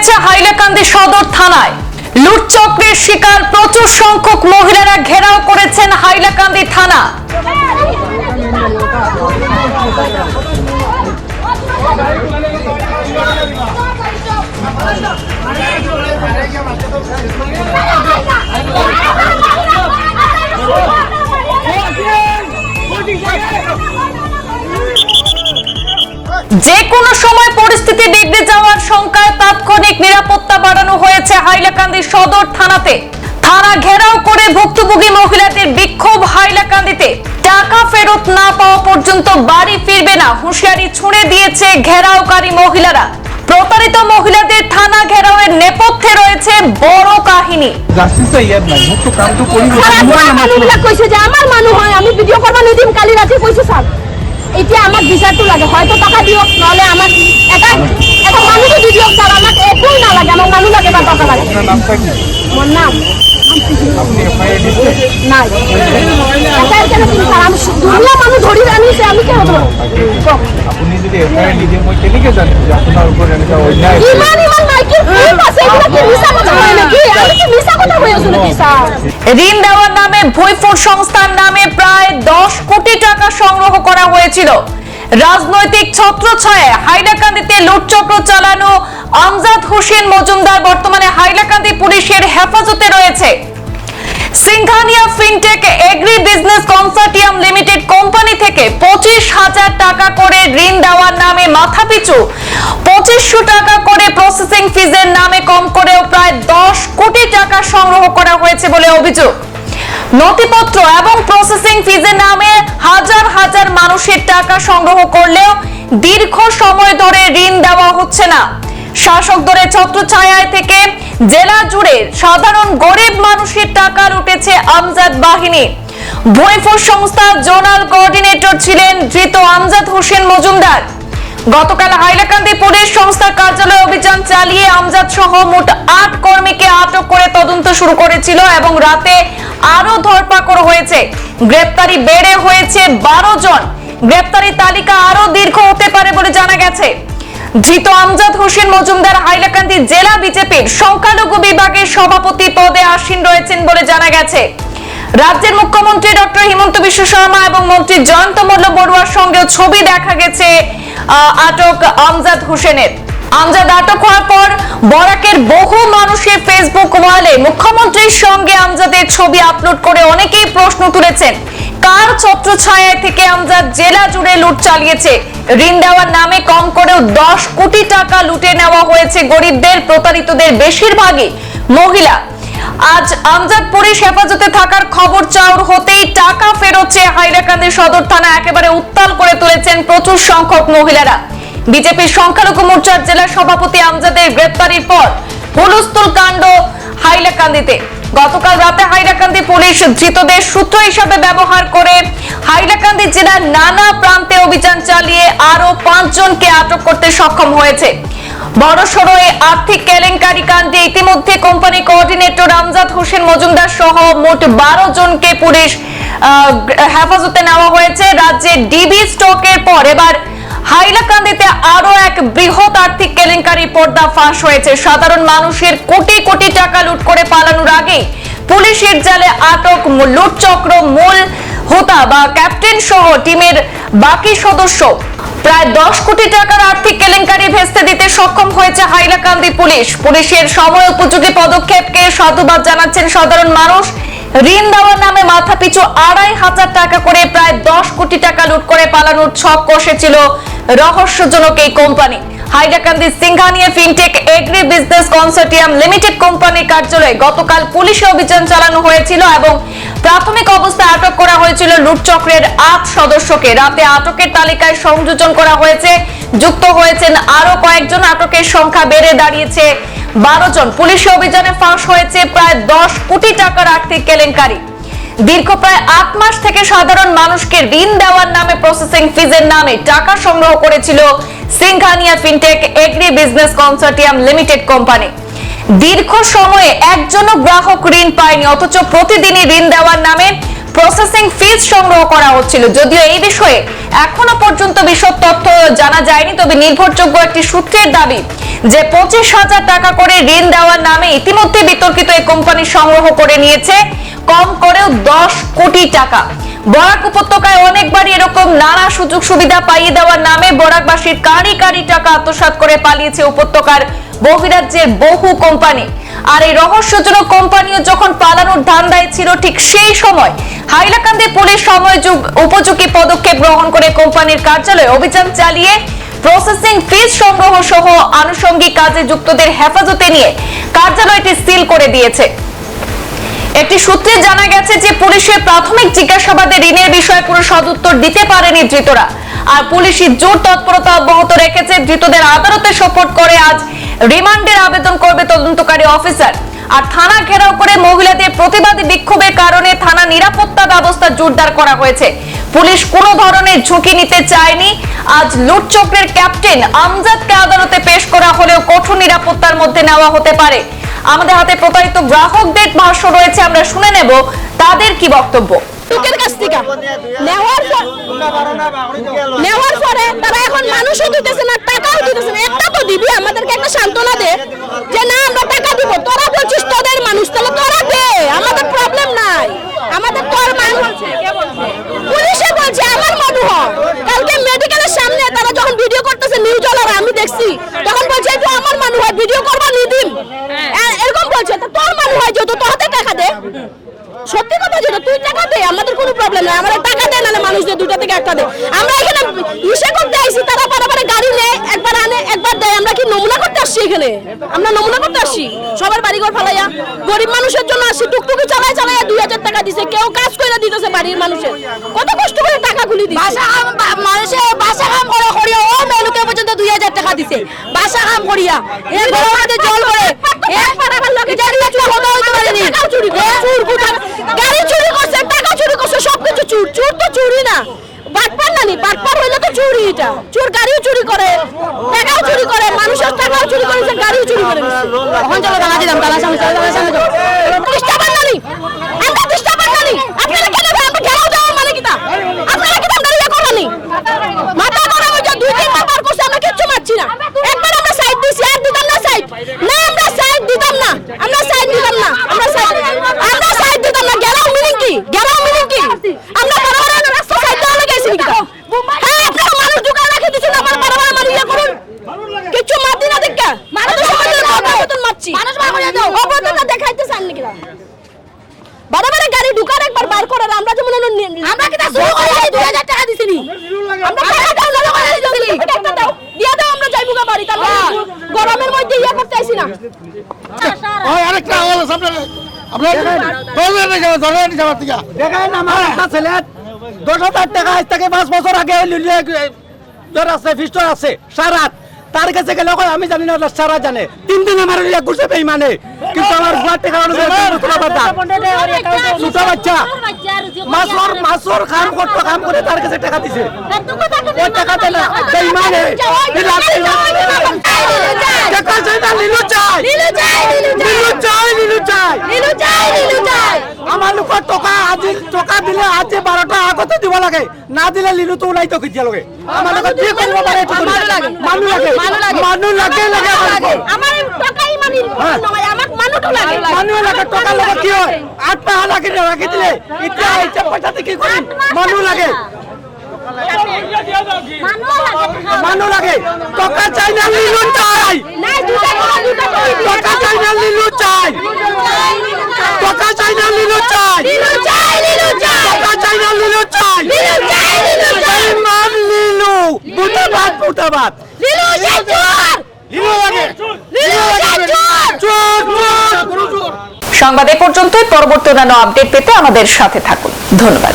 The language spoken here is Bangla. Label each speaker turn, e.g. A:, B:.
A: হয়েছে হাইলাকান্দি সদর থানায়। লুটচক্রের শিকার প্রচুর সংখ্যক মহিলারা ঘেরাও করেছেন হাইলাকান্দি থানা। হাইলাকান্দি সদর থানাতে। থানা ঘেরাও করে ভুক্তভোগী মহিলাদের বিক্ষোভ হাইলাকান্দিতে। টাকা ফেরত না পাওয়া পর্যন্ত বাড়ি ফিরবে না হুঁশিয়ারি ছুঁড়ে দিয়েছে ঘেরাওকারী মহিলারা। প্রতারিত মহিলাদের থানা ঘেরাওয়ের নেপথ্যে রয়েছে বড় কাহিনী।
B: স্যার আমার মানুহ হয় আমি ভিডিঅ' কৰিব নিদিম কালি ৰাতি কৈছো ছাৰ এতিয়া আমাক বিচাৰটো লাগে হয়তো টকা দিয়ক নহ'লে আমাক এটা লাগে বা লাগে নাম নাই। আমি আনিছে আমি
C: আপনি যদি এফআইআর মই কেনেকে যে আপোনাৰ ওপৰত এনেকুৱা অন্যায়?
B: ইমান আছে? কি মিছা কথা হয় নেকি? আমি কি মিছা কথা আছো নেকি
A: ঋণ দেওয়ার নামে ভুইফোর সংস্থার নামে প্রায় দশ কোটি টাকা সংগ্রহ করা হয়েছিল। রাজনৈতিক ছত্রছায়ে হাইলাকান্দিতে লুটচক্র চালানো আমজাদ হোসেন মজুমদার বর্তমানে হাইলাকান্দি পুলিশের হেফাজতে রয়েছে। Singhania fintech agri business consortium limited company থেকে পঁচিশ হাজার টাকা করে ঋণ দেওয়ার নামে মাথাপিছু। পঁচিশশো টাকা করে প্রসেসিং ফিজের নামে কম করেও প্রায় দশ কোটি টাকা সংগ্রহ করা হয়েছে বলে অভিযোগ। নথিপত্র এবং প্রসেসিং ফিজের নামে হাজার হাজার মানুষের টাকা সংগ্রহ করলেও দীর্ঘ সময় ধরে ঋণ দেওয়া হচ্ছে না। শাসক দলের ছত্রছায়ায় থেকে জেলা জুড়ে সাধারণ গরিব মানুষের টাকা লুটেছে আমজাদ বাহিনী। ভুইফুর সংস্থা জোনাল কোঅর্ডিনেটর ছিলেন ধৃত আমজাদ হোসেন মজুমদার। গতকাল হাইলাকান্দি পুলিশ সংস্থার কার্যালয়ে অভিযান চালিয়ে আমজাদ সহ মোট আট কর্মীকে আটক করে তদন্ত শুরু করেছিল এবং রাতে আরও ধরপাকড় হয়েছে। গ্রেপ্তারি বেড়ে হয়েছে বারো জন। গ্রেপ্তারি তালিকা আরও দীর্ঘ হতে পারে বলে জানা গেছে। ধৃত আমজাদ হোসেন মজুমদার হাইলাকান্দি জেলা বিজেপির সংখ্যালঘু বিভাগের সভাপতি পদে আসীন রয়েছেন বলে জানা গেছে। রাজ্যের মুখ্যমন্ত্রী ডক্টর হিমন্ত বিশ্ব শর্মা এবং মন্ত্রী জয়ন্ত মল্ল বড়ুয়ার সঙ্গেও ছবি দেখা গেছে আটক আমজাদ হোসেনের। আমজাদ আটক হওয়ার পর বরাকের বহু মানুষের ফেসবুক ওয়ালে মুখ্যমন্ত্রীর সঙ্গে আমজাদের ছবি আপলোড করে অনেকেই প্রশ্ন তুলেছেন, কার ছত্রছায়া থেকে আমজাদ জেলা জুড়ে লুট চালিয়েছে? ঋণ দেওয়ার নামে কম করেও দশ কোটি টাকা লুটে নেওয়া হয়েছে গরিবদের, প্রতারিতদের, বেশিরভাগই মহিলা। আজ আমজাদ পুলিশ হেফাজতে থাকার খবর চাউর হতেই টাকা ফেরত চেয়ে হাইলাকান্দি সদর থানা, একেবারে উত্তাল করে তুলেছেন প্রচুর সংখ্যক মহিলারা। বিজেপির সংখ্যালঘু মোর্চার জেলা সভাপতি আমজাদের গ্রেপ্তারির পর হুলস্থুল কাণ্ড হাইলাকান্দিতে। গতকাল রাতে হাইলাকান্দি পুলিশ ধৃতদের সূত্র হিসাবে ব্যবহার করে হাইলাকান্দি জেলার নানা প্রান্তে অভিযান চালিয়ে আরও পাঁচজনকে আটক করতে সক্ষম হয়েছে। বড়সড় এই আর্থিক কেলেঙ্কারি কাণ্ডে ইতিমধ্যে কোম্পানি কোঅর্ডিনেটর আমজাদ হোসেন মজুমদার সহ মোট বারো জনকে পুলিশ হেফাজতে নেওয়া হয়েছে। রাজ্যে ডিবি স্টকের পর এবার হাইলাকান্দিতে আরও এক বৃহৎ আর্থিক কেলেঙ্কারি পর্দা ফাঁস হয়েছে। সাধারণ মানুষের কোটি কোটি টাকা লুট করে পালানোর আগেই পুলিশের জালে আটক লুট চক্র মূল হোতা বা ক্যাপ্টেন সহ টিমের বাকি সদস্য। প্রায় দশ কোটি টাকার আর্থিক কেলেঙ্কারি ভেস্তে দিতে সক্ষম হয়েছে হাইলাকান্দি পুলিশ। পুলিশের সময় উপযোগী পদক্ষেপকে সাধুবাদ জানাচ্ছেন সাধারণ মানুষ। ঋণ দেওয়ার নামে মাথাপিছু আড়াই হাজার টাকা করে প্রায় দশ কোটি টাকা লুট করে পালানোর ছক কষেছিল রহস্যজনক এই company. Hailakandi Singhania fintech agri business consortium limited কোম্পানির কার্যালয়ে গতকাল পুলিশে অভিযান চালানো হয়েছিল এবং প্রাথমিক অবস্থায় আটক করা হয়েছিল লুটচক্রের আট সদস্যকে। রাতে আটকের তালিকায় সংযোজন করা হয়েছে। যুক্ত হয়েছেন আরও কয়েকজন। আটকের সংখ্যা বেড়ে দাঁড়িয়েছে বারো জন। পুলিশি অভিযানে ফাঁস হয়েছে প্রায় দশ কোটি টাকার আর্থিক কেলেঙ্কারি। দীর্ঘ প্রায় আট মাস থেকে সাধারণ মানুষকে ঋণ দেওয়ার নামে প্রসেসিং ফিজের নামে টাকা সংগ্রহ করেছিল Singhania fintech agri business consortium limited company দীর্ঘ সময়ে একজনও গ্রাহক ঋণ পায়নি, অথচ প্রতিদিনই ঋণ দেওয়ার নামে প্রসেসিং ফিজ সংগ্রহ করা হচ্ছিল। যদিও এই বিষয়ে এখনও পর্যন্ত বিশদ তথ্য জানা যায়নি, তবে নির্ভরযোগ্য একটি সূত্রের দাবি যে পঁচিশ হাজার টাকা করে ঋণ দেওয়ার নামে ইতিমধ্যে বিতর্কিত এই কোম্পানি সংগ্রহ করে নিয়েছে। কম করেও দশ কোটি টাকা। বরাক উপত্যকায় অনেকবারই এরকম নানা সুযোগ সুবিধা পাইয়ে দেওয়ার নামে বরাকবাসীর কারি কারি টাকা আত্মসাৎ করে পালিয়েছে উপত্যকার বহিরাজ্যের বহু কোম্পানি। আর এই রহস্যজনক কোম্পানিও যখন পালানোর ধান্দায় ছিল ঠিক সেই সময়, হাইলাকান্দি পুলিশ সময় উপযোগী পদক্ষেপ গ্রহণ করে কোম্পানির কার্যালয়ে অভিযান চালিয়ে প্রসেসিং ফিজ সংগ্রহ সহ আনুষঙ্গিক কাজে যুক্তদের হেফাজতে নিয়ে কার্যালয়টি সিল করে দিয়েছে। একটি সূত্রে জানা গেছে যে পুলিশের প্রাথমিক জিজ্ঞাসাবাদে ঋণের বিষয়ে কোনো সদুত্তর দিতে পারেনি ধৃতরা। আর পুলিশি জোর তৎপরতা অব্যাহত রেখেছে ধৃতদের আদালতে সোপর্ট করে আজ রিমান্ডের আবেদন করবে তদন্তকারী অফিসার। আর থানা ঘেরাও করে মহিলাদের প্রতিবাদী বিক্ষোভের কারণে থানা নিরাপত্তা ব্যবস্থা জোরদার করা হয়েছে। পুলিশ কোনো ধরনের ঝুঁকি নিতে চায়নি। আজ লুটচক্রের ক্যাপ্টেন আমজাদকে আদালতে পেশ করা হলেও কঠোর নিরাপত্তার মধ্যে নেওয়া হতে পারে। আমাদের হাতে প্রতারিত গ্রাহকদের ভাষ্য রয়েছে, আমরা শুনে নেব তাদের কি বক্তব্য।
B: এখন না একটা তো দিবি, আমাদেরকে সান্ত্বনা দে যে, না, আমরা টাকা তোরা মানুষ, তাহলে আমাদের প্রবলেম নাই। আমাদের তোর পুলিশে বলছে আমার মানুষ কালকে মেডিকেলের সামনে তারা যখন ভিডিও করতেছে নিউজ ওয়ালারা আমি দেখছি তখন বলছে এটা আমার মানুষ হয় ভিডিও করবা নিদিম এ- এরকম বলছে তো তোর মানুষ হয় যেহেতু তোর হাতে টাকা দে সত্যি কথা যেটা তুই টাকা দে আমাদের কোনো প্রবলেম নাই আমাদের টাকা দে নাহলে মানুষদের দুটো থেকে একটা দে আমরা এখানে ইসে করতে আইছি তারা বারে গাড়ি নেয় একবার আনে একবার দেয় আমরা কি নমুনা করতে আসছি এখানে? আমরা নমুনা করতে আসছি? সবার বাড়ি ঘর ফালাইয়া গরিব মানুষের জন্য আসছি টুকটুকি চালায় চালায় দুই হাজার টাকা দিছে কেউ কাজ করে দিতেছে বাড়ির মানুষের। কত কষ্ট করে টাকা গুলি দিছে? বাসা কাম করে করিয়া ও মেলুকে পর্যন্ত দুই হাজার টাকা দিছে। বাসা কাম করিয়া। এ জল করে। গাড়ি চুরি করছে টাকা চুরি করছে সবকিছু চুর। চুর তো চুরি না। বাটপার নানি বাটপার হইলে তো চুরি এটা। চোর গাড়িও চুরি করে। টাকাও চুরি করে মানুষের টাকাও চুরি করেছে গাড়িও চুরি করে এখন চলো দাঁড়া দিলাম দাঁড়া সামনে চলো দাঁড়া সামনে চলো ডিস্টার্বার নানি আমরা ডিস্টার্বার নানি আপনারা কেন ভাই আমরা ঘেরাও যাওয়ার মানে কিটা আপনারা কি দাম দাঁড়িয়ে করবানি মাথা গরম হয়ে যায়, দুই তিনবার বার করছে আমরা কিচ্ছু মারছি না একবার আমরা সাইড দিছি আর দিতাম না সাইড না আমরা সাইড দিতাম না আমরা সাইড দিতাম না আমরা সাইড আমরা সাইড দিতাম না গেলাম মিনিং কি গেলাম মিনিং কি আমরা বরাবর রাস্তা সাইড দেওয়া লাগাইছি কি হ্যাঁ আপনারা মানুষ ঢুকা রাখি দিছেন আমার বরাবর আমার ইয়ে করুন কিচ্ছু মারদি না দেখা মানুষ সমাজের কথা মতন মারছি মানুষ বার করে দাও অবদানটা দেখাইতে চান নাকি বারে বারে গাড়ি ঢুকার একবার বার করার আমরা যেমন আমরা কি তা শুরু করে 2000 টাকা দিছিনি আমরা টাকা দাও না করে দিছিনি একটা দাও দিয়া দাও আমরা যাইবো গা বাড়ি তাহলে গরমের মধ্যে ইয়ে করতে আসি না।
D: ওই আরেকটা আওয়াজ আছে আপনার আপনার থেকে
C: দেখেন আমার একটা ছেলে দশ হাজার টাকা আজ থেকে পাঁচ বছর আগে আছে ফিস্টর আছে সারাত তার কাছে গেলে কয় আমি জানি না সারা জানে। তিন দিন আমার ইয়া ঘুষে পেয়ে মানে কিন্তু আমার ব্লাড টাকা ছোট বাচ্চা মাছর মাছর কাম করতো কাম করে তার কাছে টাকা দিছে। ওই টাকা দেয় না বেইমানে। টাকা চাই না লিলু চাই লিলু চাই। লিলু চাই আমার লোকের টকা আজি টকা দিলে আজি বারোটা আগতে দিব লাগে। না দিলে লিলু তো ওলাই তো খুঁজিয়া লগে। আমার লগত কি করব পারে তো মানু লাগে। মানু লাগে। মানু লাগে। লাগে আমার লোকৰ।
B: আমার টাকাই আমার মানু মানুহটো লাগে।
C: মানু লাগে টাকা লগত কি হয়? আট মাহ লাগে রাখি দিলে। এতিয়া এতিয়া পইচাতে কি করি মানু লাগে মানুহ লাগে। টকা চাই না লিলু চাই। টকা চাই না লিলু চাই। টকা চাই না লিলু চাই।
B: লিলু চাই লিলু চাই
C: টকা চাই না লিলু চাই।
B: লিলু চাই লিলু। চাই
C: বেইমান লিলু
B: লিলু চাই চোর
C: লিলু লাগে।
B: লিলু চোর
C: চোর চোর।
A: সংবাদ এ পর্যন্তই। পরবর্তী অন্যান্য আপডেট পেতে আমাদের সাথে থাকুন। ধন্যবাদ।